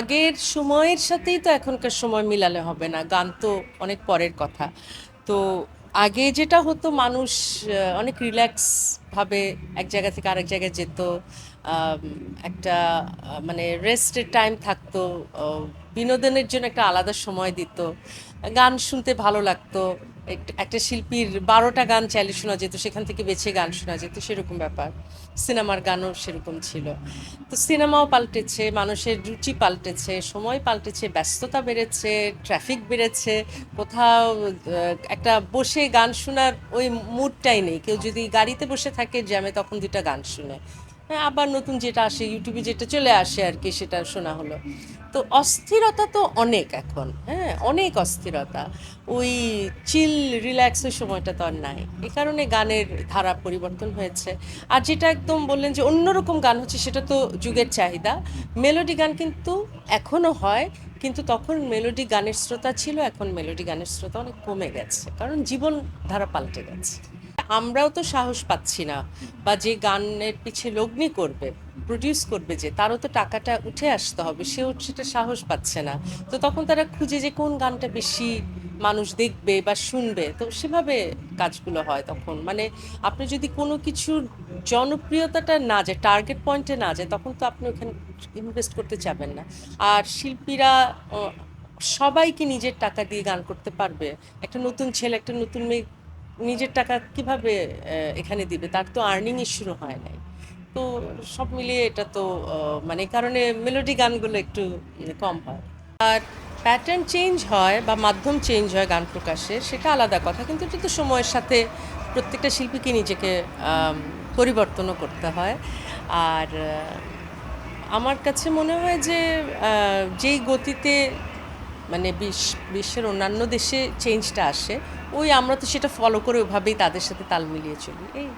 আগের সময়ের সাথেই তো এখনকার সময় মিলালে হবে না। গান তো অনেক পরের কথা। তো আগে যেটা হতো মানুষ অনেক রিল্যাক্স ভাবে এক জায়গা থেকে আরেক জায়গায় যেত। একটা মানে রেস্টের টাইম থাকতো বিনোদনের জন্য একটা আলাদা সময় দিত। গান শুনতে ভালো লাগতো। একটা শিল্পীর বারোটা গান চাইলে শোনা যেত, সেখান থেকে বেছে গান শোনা যেত, সেরকম ব্যাপার। সিনেমার গানও সেরকম ছিল। তো সিনেমাও পাল্টেছে, মানুষের রুচি পাল্টেছে, সময় পাল্টেছে, ব্যস্ততা বেড়েছে ট্রাফিক বেড়েছে। কোথাও একটা বসে গান শোনার ওই মুডটাই নেই। কেউ যদি গাড়িতে বসে থাকে, জ্যামে তখন দুটা গান শুনে। আবার নতুন যেটা আসে, ইউটিউবে যেটা চলে আসে আর কি, সেটা শোনা হলো। তো অস্থিরতা তো অনেক এখন হ্যাঁ অনেক অস্থিরতা। ওই চিল রিল্যাক্স ওই সময়টা তো আর নাই। এ কারণে গানের ধারা পরিবর্তন হয়েছে। আর যেটা একদম বললেন যে অন্যরকম গান হচ্ছে, সেটা তো যুগের চাহিদা। মেলোডি গান কিন্তু এখনও হয়, কিন্তু তখন মেলোডি গানের শ্রোতা ছিল, এখন মেলোডি গানের শ্রোতা অনেক কমে গেছে। কারণ জীবন ধারা পাল্টে গেছে। আমরাও তো সাহস পাচ্ছি না। বা যে গানের পিছে লগ্নি করবে প্রডিউস করবে যে, তারও তো টাকাটা উঠে আসতে হবে, সেও সেটা সাহস পাচ্ছে না। তো তখন তারা খুঁজে যে কোন গানটা বেশি মানুষ দেখবে বা শুনবে, তো সেভাবে কাজগুলো হয় তখন। মানে আপনি যদি কোনো কিছুর জনপ্রিয়তাটা না যায় টার্গেট পয়েন্টে না যায়, তখন তো আপনি ওখানে ইনভেস্ট করতে চাবেন না। আর শিল্পীরা সবাইকে নিজের টাকা দিয়ে গান করতে পারবে। একটা নতুন ছেলে, একটা নতুন মেয়ে নিজের টাকা কীভাবে এখানে দিবে? তার তো আর্নিং শুরু হয় নাই। তো সব মিলিয়ে এটা তো মানে কারণে মেলোডি গানগুলো একটু কম হয়। আর প্যাটার্ন চেঞ্জ হয় বা মাধ্যম চেঞ্জ হয় গান প্রকাশে, সেটা আলাদা কথা। কিন্তু এটা তো সময়ের সাথে প্রত্যেকটা শিল্পীকে নিজেকে পরিবর্তনও করতে হয়। আর আমার কাছে মনে হয় যে যেই গতিতে মানে বিশ্ব বিশ্বের অন্যান্য দেশে চেঞ্জটা আসে, ওই আমরা তো সেটা ফলো করে ওভাবেই তাদের সাথে তাল মিলিয়ে চলি, এই।